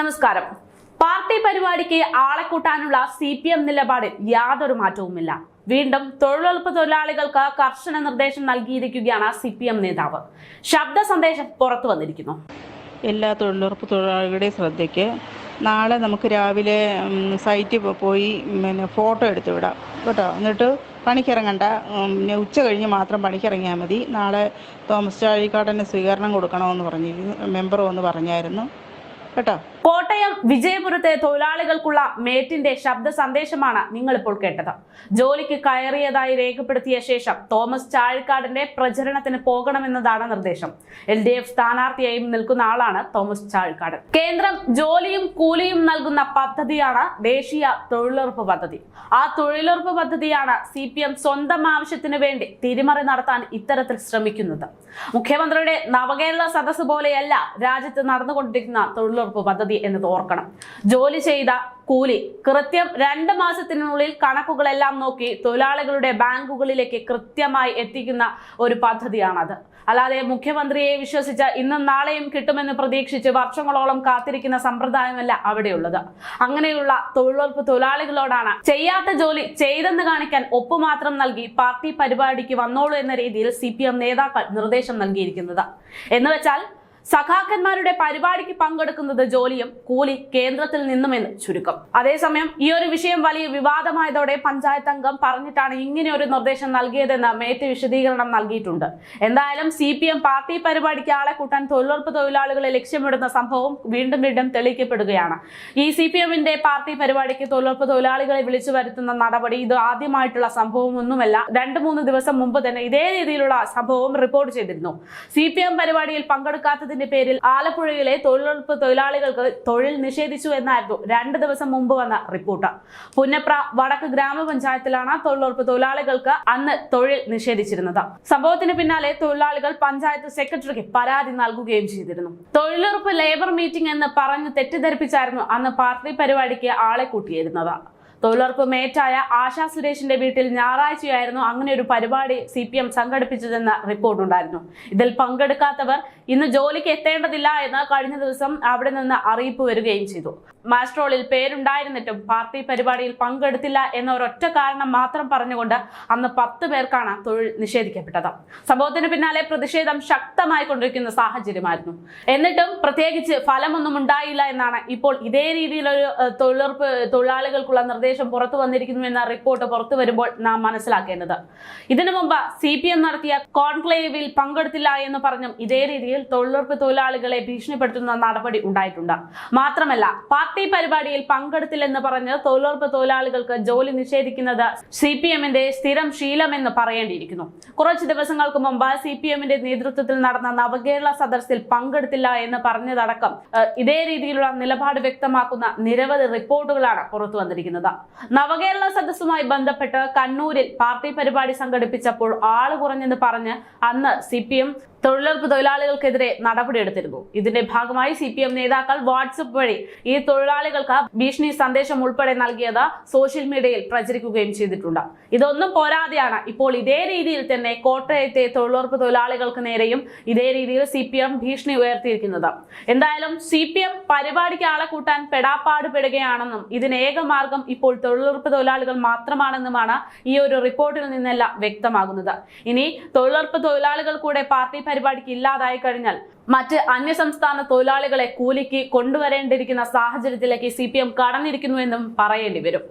നമസ്കാരം. പാർട്ടി പരിപാടിക്ക് ആളെ കൂട്ടാനുള്ള സി പി എം നിലപാടിൽ യാതൊരു മാറ്റവുമില്ല. വീണ്ടും തൊഴിലുറപ്പ് തൊഴിലാളികൾക്ക് കർശന നിർദ്ദേശം നൽകിയിരിക്കുകയാണ് സി പി എം നേതാവ്. ശബ്ദ സന്ദേശം പുറത്തു വന്നിരിക്കുന്നു. എല്ലാ തൊഴിലുറപ്പ് തൊഴിലാളികളുടെയും ശ്രദ്ധയ്ക്ക് നാളെ നമുക്ക് രാവിലെ സൈറ്റ് പോയി പിന്നെ ഫോട്ടോ എടുത്തു വിടാം. കേട്ടോ? എന്നിട്ട് പണിക്കിറങ്ങണ്ട. പിന്നെ ഉച്ച കഴിഞ്ഞ് മാത്രം പണിക്കിറങ്ങിയാൽ മതി. നാളെ തോമസ് ചാഴിക്കാടന് സ്വീകരണം കൊടുക്കണമെന്ന് പറഞ്ഞിരുന്നു മെമ്പർ ഒന്ന് പറഞ്ഞായിരുന്നു. കേട്ടോ? കോട്ടയം വിജയപുരത്തെ തൊഴിലാളികൾക്കുള്ള മേറ്റിന്റെ ശബ്ദ സന്ദേശമാണ് നിങ്ങളിപ്പോൾ കേട്ടത്. ജോലിക്ക് കയറിയതായി രേഖപ്പെടുത്തിയ ശേഷം തോമസ് ചാഴിക്കാടിന്റെ പ്രചരണത്തിന് പോകണമെന്നതാണ് നിർദ്ദേശം. എൽ ഡി എഫ് സ്ഥാനാർത്ഥിയായും നിൽക്കുന്ന ആളാണ് തോമസ് ചാഴിക്കാട്. കേന്ദ്രം ജോലിയും കൂലിയും നൽകുന്ന പദ്ധതിയാണ് ദേശീയ തൊഴിലുറപ്പ് പദ്ധതി. ആ തൊഴിലുറപ്പ് പദ്ധതിയാണ് സി പി എം സ്വന്തം ആവശ്യത്തിന് വേണ്ടി തിരിമറി നടത്താൻ ഇത്തരത്തിൽ ശ്രമിക്കുന്നത്. മുഖ്യമന്ത്രിയുടെ നവകേരള സദസ് പോലെയല്ല രാജ്യത്ത് നടന്നുകൊണ്ടിരിക്കുന്ന തൊഴിലുറപ്പ് പദ്ധതി. എന്നത് ഓർക്കണം. ജോലി ചെയ്ത കൂലി കൃത്യം രണ്ട് മാസത്തിനുള്ളിൽ കണക്കുകളെല്ലാം നോക്കി തൊഴിലാളികളുടെ ബാങ്കുകളിലേക്ക് കൃത്യമായി എത്തിക്കുന്ന ഒരു പദ്ധതിയാണത്. അല്ലാതെ മുഖ്യമന്ത്രിയെ വിശ്വസിച്ച് ഇന്നും നാളെയും കിട്ടുമെന്ന് പ്രതീക്ഷിച്ച് വർഷങ്ങളോളം കാത്തിരിക്കുന്ന സമ്പ്രദായമല്ല അവിടെയുള്ളത്. അങ്ങനെയുള്ള തൊഴിലുറപ്പ് തൊഴിലാളികളോടാണ് ചെയ്യാത്ത ജോലി ചെയ്തെന്ന് കാണിക്കാൻ ഒപ്പ് മാത്രം നൽകി പാർട്ടി പരിപാടിക്ക് വന്നോളൂ എന്ന രീതിയിൽ സി നേതാക്കൾ നിർദ്ദേശം നൽകിയിരിക്കുന്നത്. എന്ന് വെച്ചാൽ സഖാക്കന്മാരുടെ പരിപാടിക്ക് പങ്കെടുക്കുന്നത് ജോലിയും കൂലി കേന്ദ്രത്തിൽ നിന്നുമെന്ന് ചുരുക്കം. അതേസമയം ഈ ഒരു വിഷയം വലിയ വിവാദമായതോടെ പഞ്ചായത്ത് അംഗം പറഞ്ഞിട്ടാണ് ഇങ്ങനെ ഒരു നിർദ്ദേശം നൽകിയതെന്ന് മേറ്റ് വിശദീകരണം നൽകിയിട്ടുണ്ട്. എന്തായാലും സി പാർട്ടി പരിപാടിക്ക് ആളെ കൂട്ടാൻ തൊഴിലുറപ്പ് തൊഴിലാളികളെ ലക്ഷ്യമിടുന്ന സംഭവം വീണ്ടും വീണ്ടും തെളിയിക്കപ്പെടുകയാണ്. ഈ സി പി എമ്മിന്റെ പാർട്ടി പരിപാടിക്ക് തൊഴിലുറപ്പ് തൊഴിലാളികളെ വിളിച്ചു വരുത്തുന്ന നടപടി ഇത് ആദ്യമായിട്ടുള്ള സംഭവമൊന്നുമല്ല. രണ്ട് മൂന്ന് ദിവസം മുമ്പ് തന്നെ ഇതേ രീതിയിലുള്ള സംഭവം റിപ്പോർട്ട് ചെയ്തിരുന്നു. സി പി എം പരിപാടിയിൽ പങ്കെടുക്കാത്തതിന്റെ പേരിൽ ആലപ്പുഴയിലെ തൊഴിലുറപ്പ് തൊഴിലാളികൾക്ക് തൊഴിൽ നിഷേധിച്ചു എന്നായിരുന്നു രണ്ട് ദിവസം മുമ്പ് വന്ന റിപ്പോർട്ട്. പുന്നപ്ര വടക്ക് ഗ്രാമപഞ്ചായത്തിലാണ് തൊഴിലുറപ്പ് തൊഴിലാളികൾക്ക് അന്ന് തൊഴിൽ നിഷേധിച്ചിരുന്നത്. സംഭവത്തിന് പിന്നാലെ തൊഴിലാളികൾ പഞ്ചായത്ത് സെക്രട്ടറിക്ക് പരാതി നൽകുകയും ചെയ്തിരുന്നു. തൊഴിലുറപ്പ് ലേബർ മീറ്റിംഗ് എന്ന് പറഞ്ഞ് തെറ്റിദ്ധരിപ്പിച്ചായിരുന്നു അന്ന് പാർട്ടി പരിപാടിക്ക് ആളെ കൂട്ടിയിരുന്നത്. തൊഴിലുറപ്പ് മേറ്റായ ആശാ സുരേഷിന്റെ വീട്ടിൽ ഞായറാഴ്ചയായിരുന്നു അങ്ങനെ ഒരു പരിപാടി സി പി എം സംഘടിപ്പിച്ചതെന്ന റിപ്പോർട്ടുണ്ടായിരുന്നു. ഇതിൽ പങ്കെടുക്കാത്തവർ ഇന്ന് ജോലിക്ക് എത്തേണ്ടതില്ല എന്ന് കഴിഞ്ഞ ദിവസം അവിടെ നിന്ന് അറിയിപ്പ് വരികയും ചെയ്തു. മാസ്ട്രോളിൽ പേരുണ്ടായിരുന്നിട്ടും പാർട്ടി പരിപാടിയിൽ പങ്കെടുത്തില്ല എന്ന ഒരൊറ്റ കാരണം മാത്രം പറഞ്ഞുകൊണ്ട് അന്ന് പത്ത് പേർക്കാണ് തൊഴിൽ നിഷേധിക്കപ്പെട്ടത്. സംഭവത്തിന് പിന്നാലെ പ്രതിഷേധം ശക്തമായി കൊണ്ടിരിക്കുന്ന സാഹചര്യമായിരുന്നു. എന്നിട്ടും പ്രത്യേകിച്ച് ഫലമൊന്നും ഉണ്ടായില്ല എന്നാണ് ഇപ്പോൾ ഇതേ രീതിയിലൊരു തൊഴിലുറപ്പ് തൊഴിലാളികൾക്കുള്ള നിർദ്ദേശം പുറത്തു വന്നിരിക്കുന്നു എന്ന റിപ്പോർട്ട് പുറത്തു വരുമ്പോൾ നാം മനസ്സിലാക്കേണ്ടത്. ഇതിനു മുമ്പ് സി നടത്തിയ കോൺക്ലേവിൽ പങ്കെടുത്തില്ല എന്ന് പറഞ്ഞും ഇതേ രീതിയിൽ തൊഴിലുറപ്പ് തൊഴിലാളികളെ ഭീഷണിപ്പെടുത്തുന്ന നടപടി ഉണ്ടായിട്ടുണ്ട്. മാത്രമല്ല പാർട്ടി പരിപാടിയിൽ പങ്കെടുത്തില്ലെന്ന് പറഞ്ഞ് തൊഴിലുറപ്പ് തൊഴിലാളികൾക്ക് ജോലി നിഷേധിക്കുന്നത് സി പി എമ്മിന്റെ സ്ഥിരം ശീലമെന്ന് പറയേണ്ടിയിരിക്കുന്നു. കുറച്ച് ദിവസങ്ങൾക്ക് മുമ്പ് സി പി എമ്മിന്റെ നേതൃത്വത്തിൽ നടന്ന നവകേരള സദസ്സിൽ പങ്കെടുത്തില്ല എന്ന് പറഞ്ഞതടക്കം ഇതേ രീതിയിലുള്ള നിലപാട് വ്യക്തമാക്കുന്ന നിരവധി റിപ്പോർട്ടുകളാണ് പുറത്തു വന്നിരിക്കുന്നത്. നവകേരള സദസ്സുമായി ബന്ധപ്പെട്ട് കണ്ണൂരിൽ പാർട്ടി പരിപാടി സംഘടിപ്പിച്ചപ്പോൾ ആൾ കുറഞ്ഞെന്ന് പറഞ്ഞ് അന്ന് സി പി എം തൊഴിലുറപ്പ് തൊഴിലാളികൾക്കെതിരെ നടപടിയെടുത്തിരുന്നു ഇതിന്റെ ഭാഗമായി സി പി എം നേതാക്കൾ വാട്സപ്പ് വഴി ഈ തൊഴിലാളികൾക്ക് ഭീഷണി സന്ദേശം ഉൾപ്പെടെ നൽകിയത് സോഷ്യൽ മീഡിയയിൽ പ്രചരിക്കുകയും ചെയ്തിട്ടുണ്ട്. ഇതൊന്നും പോരാതെയാണ്. ഇപ്പോൾ ഇതേ രീതിയിൽ തന്നെ കോട്ടയത്തെ തൊഴിലുറപ്പ് തൊഴിലാളികൾക്ക് നേരെയും ഇതേ രീതിയിൽ സി പി എം ഭീഷണി ഉയർത്തിയിരിക്കുന്നത്. എന്തായാലും സി പി എം പരിപാടിക്ക് ആളെ കൂട്ടാൻ പെടാപ്പാട് പെടുകയാണെന്നും ഇതിന് ഏക മാർഗം ഇപ്പോൾ തൊഴിലുറപ്പ് തൊഴിലാളികൾ മാത്രമാണെന്നുമാണ് ഈ ഒരു റിപ്പോർട്ടിൽ നിന്നെല്ലാം വ്യക്തമാകുന്നത്. ഇനി തൊഴിലുറപ്പ് തൊഴിലാളികൾ കൂടെ പാർട്ടി പരിപാടിക്ക് ഇല്ലാതായി കഴിഞ്ഞാൽ മറ്റ് അന്യസംസ്ഥാന തൊഴിലാളികളെ കൂലിക്ക് കൊണ്ടുവരേണ്ടിയിരിക്കുന്ന സാഹചര്യത്തിലേക്ക് സി പി എം കടന്നിരിക്കുന്നുവെന്നും പറയേണ്ടി വരും.